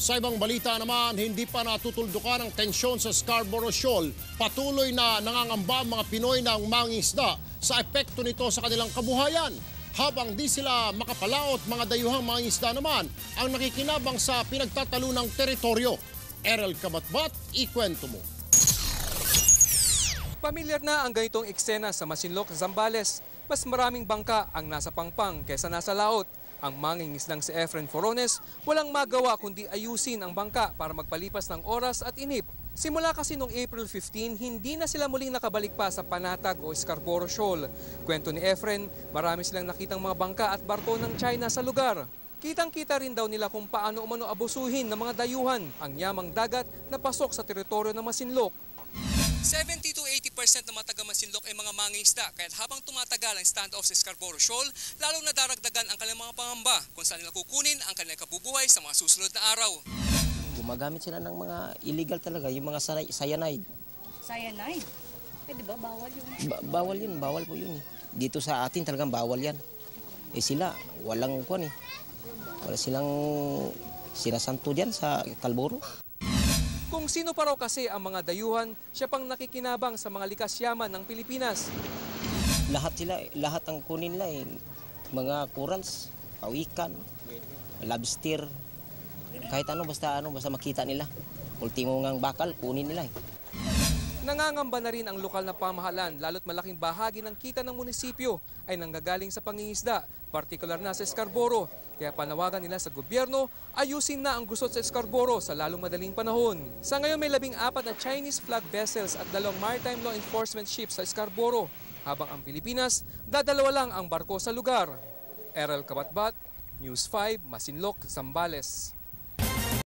Sa ibang balita naman, hindi pa natutuldukan ang tensyon sa Scarborough Shoal. Patuloy na nangangamba ang mga Pinoy ng mangingisda sa epekto nito sa kanilang kabuhayan. Habang di sila makapalaot, mga dayuhang mangingisda naman ang nakikinabang sa pinagtatalunang teritoryo. Erel Kabatbat, ikwento mo. Pamilyar na ang ganitong eksena sa Masinloc, Zambales. Mas maraming bangka ang nasa pangpang kaysa nasa laot. Ang mangingisdang si Efren Forones walang magawa kundi ayusin ang bangka para magpalipas ng oras at inip. Simula kasi noong April 15, hindi na sila muling nakabalik pa sa Panatag o Scarborough Shoal. Kwento ni Efren, marami silang nakitang mga bangka at barko ng China sa lugar. Kitang-kita rin daw nila kung paano umano abusuhin ng mga dayuhan ang yamang dagat na pasok sa teritoryo ng Masinloc. 70 to 80% ng mga taga-Masinloc ay mga mangingisda kaya't habang tumatagal ang standoff sa Scarborough Shoal, lalong nadaragdagan ang kanilang mga pangamba kung saan nila kukunin ang kanilang kabubuhay sa mga susunod na araw. Gumagamit sila ng mga illegal talaga, yung mga sanay- cyanide. Cyanide. Eh, di ba bawal yun? Ba- bawal yun, bawal po yun. Dito sa atin talagang bawal yan. Eh sila, walang kuan eh. Wala silang sinasanto diyan sa Kalboro. Kung sino pa raw kasi ang mga dayuhan, siya pang nakikinabang sa mga likas yaman ng Pilipinas. Lahat sila, lahat ang kunin nila eh. Mga corals, pawikan, lobster, kahit ano basta ano basta makita nila. Ultimo ngang bakal kunin nila eh. Nangangamba na rin ang lokal na pamahalaan lalo't malaking bahagi ng kita ng munisipyo ay nanggagaling sa pangingisda, partikular na sa Scarborough. Kaya panawagan nila sa gobyerno, ayusin na ang gusot sa Scarborough sa lalong madaling panahon. Sa ngayon may labing apat na Chinese flag vessels at dalawang maritime law enforcement ships sa Scarborough, habang ang Pilipinas, dadalawa lang ang barko sa lugar. Errol Kabatbat, News 5, Masinloc, Zambales.